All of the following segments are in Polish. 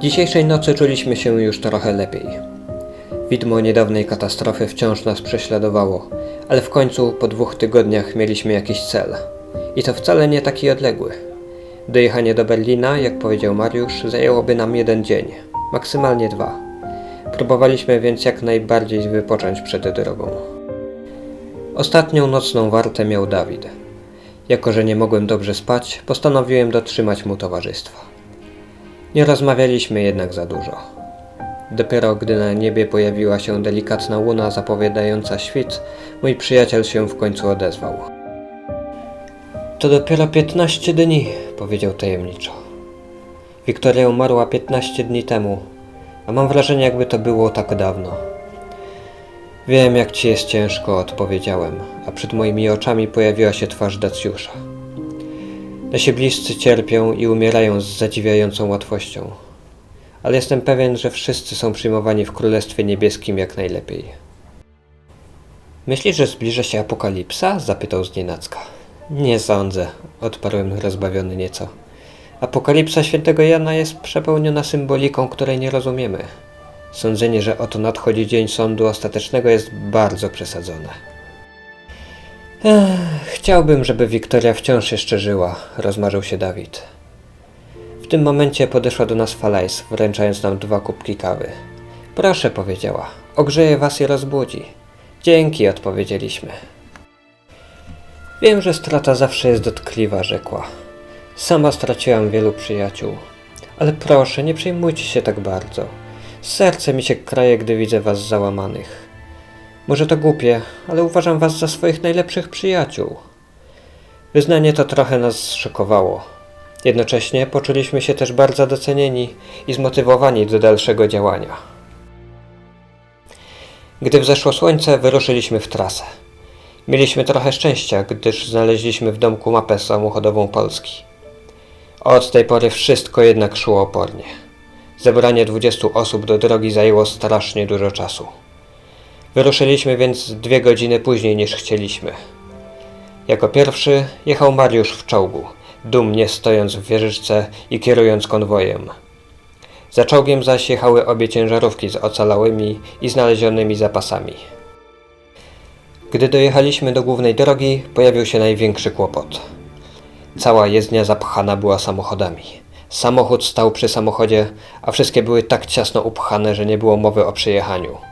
Dzisiejszej nocy czuliśmy się już trochę lepiej. Widmo niedawnej katastrofy wciąż nas prześladowało, ale w końcu po dwóch tygodniach mieliśmy jakiś cel. I to wcale nie taki odległy. Dojechanie do Berlina, jak powiedział Mariusz, zajęłoby nam jeden dzień, maksymalnie dwa. Próbowaliśmy więc jak najbardziej wypocząć przed drogą. Ostatnią nocną wartę miał Dawid. Jako, że nie mogłem dobrze spać, postanowiłem dotrzymać mu towarzystwa. Nie rozmawialiśmy jednak za dużo. Dopiero gdy na niebie pojawiła się delikatna łuna zapowiadająca świt, mój przyjaciel się w końcu odezwał. To dopiero 15 dni, powiedział tajemniczo. Wiktoria umarła 15 dni temu, a mam wrażenie, jakby to było tak dawno. Wiem, jak ci jest ciężko, odpowiedziałem, a przed moimi oczami pojawiła się twarz Dacjusza. Nasi bliscy cierpią i umierają z zadziwiającą łatwością. Ale jestem pewien, że wszyscy są przyjmowani w Królestwie Niebieskim jak najlepiej. Myślisz, że zbliża się apokalipsa? zapytał znienacka. Nie sądzę, odparłem rozbawiony nieco. Apokalipsa świętego Jana jest przepełniona symboliką, której nie rozumiemy. Sądzenie, że oto nadchodzi dzień sądu ostatecznego jest bardzo przesadzone. Ech, chciałbym, żeby Wiktoria wciąż jeszcze żyła, rozmarzył się Dawid. W tym momencie podeszła do nas Falais, wręczając nam dwa kubki kawy. Proszę, powiedziała, ogrzeje was i rozbudzi. Dzięki, odpowiedzieliśmy. Wiem, że strata zawsze jest dotkliwa, rzekła. Sama straciłam wielu przyjaciół. Ale proszę, nie przejmujcie się tak bardzo. Serce mi się kraje, gdy widzę was załamanych. Może to głupie, ale uważam was za swoich najlepszych przyjaciół. Wyznanie to trochę nas zszokowało. Jednocześnie poczuliśmy się też bardzo docenieni i zmotywowani do dalszego działania. Gdy wzeszło słońce, wyruszyliśmy w trasę. Mieliśmy trochę szczęścia, gdyż znaleźliśmy w domku mapę samochodową Polski. Od tej pory wszystko jednak szło opornie. Zebranie 20 osób do drogi zajęło strasznie dużo czasu. Wyruszyliśmy więc dwie godziny później niż chcieliśmy. Jako pierwszy jechał Mariusz w czołgu, dumnie stojąc w wieżyczce i kierując konwojem. Za czołgiem zaś jechały obie ciężarówki z ocalałymi i znalezionymi zapasami. Gdy dojechaliśmy do głównej drogi, pojawił się największy kłopot. Cała jezdnia zapchana była samochodami. Samochód stał przy samochodzie, a wszystkie były tak ciasno upchane, że nie było mowy o przejechaniu.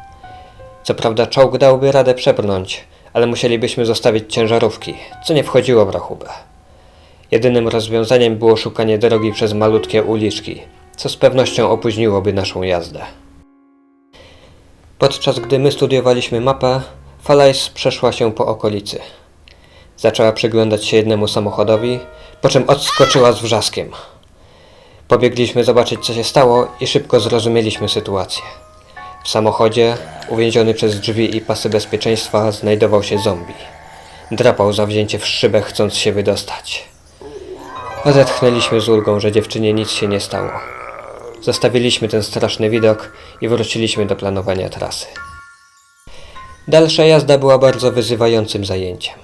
Co prawda czołg dałby radę przebrnąć, ale musielibyśmy zostawić ciężarówki, co nie wchodziło w rachubę. Jedynym rozwiązaniem było szukanie drogi przez malutkie uliczki, co z pewnością opóźniłoby naszą jazdę. Podczas gdy my studiowaliśmy mapę, Falais przeszła się po okolicy. Zaczęła przyglądać się jednemu samochodowi, po czym odskoczyła z wrzaskiem. Pobiegliśmy zobaczyć, co się stało i szybko zrozumieliśmy sytuację. W samochodzie, uwięziony przez drzwi i pasy bezpieczeństwa, znajdował się zombie. Drapał zawzięcie w szybę, chcąc się wydostać. Odetchnęliśmy z ulgą, że dziewczynie nic się nie stało. Zostawiliśmy ten straszny widok i wróciliśmy do planowania trasy. Dalsza jazda była bardzo wyzywającym zajęciem.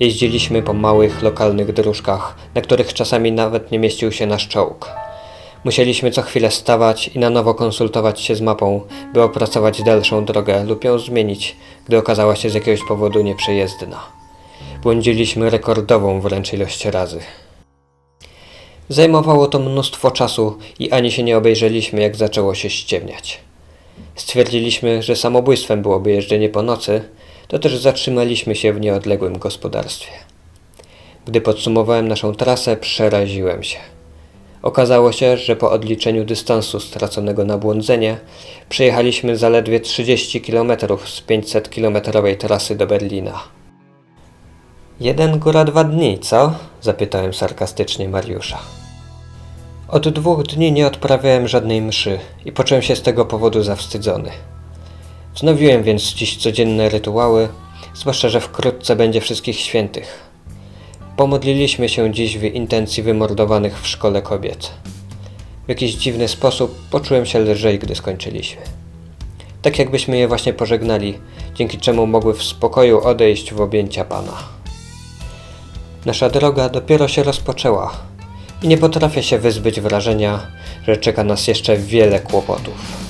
Jeździliśmy po małych, lokalnych dróżkach, na których czasami nawet nie mieścił się nasz czołg. Musieliśmy co chwilę stawać i na nowo konsultować się z mapą, by opracować dalszą drogę lub ją zmienić, gdy okazała się z jakiegoś powodu nieprzejezdna. Błądziliśmy rekordową wręcz ilość razy. Zajmowało to mnóstwo czasu i ani się nie obejrzeliśmy, jak zaczęło się ściemniać. Stwierdziliśmy, że samobójstwem byłoby jeżdżenie po nocy, to też zatrzymaliśmy się w nieodległym gospodarstwie. Gdy podsumowałem naszą trasę, przeraziłem się. Okazało się, że po odliczeniu dystansu straconego na błądzenie przejechaliśmy zaledwie 30 km z 500-kilometrowej trasy do Berlina. Jeden góra dwa dni, co? zapytałem sarkastycznie Mariusza. Od dwóch dni nie odprawiałem żadnej mszy i poczułem się z tego powodu zawstydzony. Wznowiłem więc dziś codzienne rytuały, zwłaszcza, że wkrótce będzie wszystkich świętych. Pomodliliśmy się dziś w intencji wymordowanych w szkole kobiet. W jakiś dziwny sposób poczułem się lżej, gdy skończyliśmy. Tak jakbyśmy je właśnie pożegnali, dzięki czemu mogły w spokoju odejść w objęcia Pana. Nasza droga dopiero się rozpoczęła. i nie potrafię się wyzbyć wrażenia, że czeka nas jeszcze wiele kłopotów.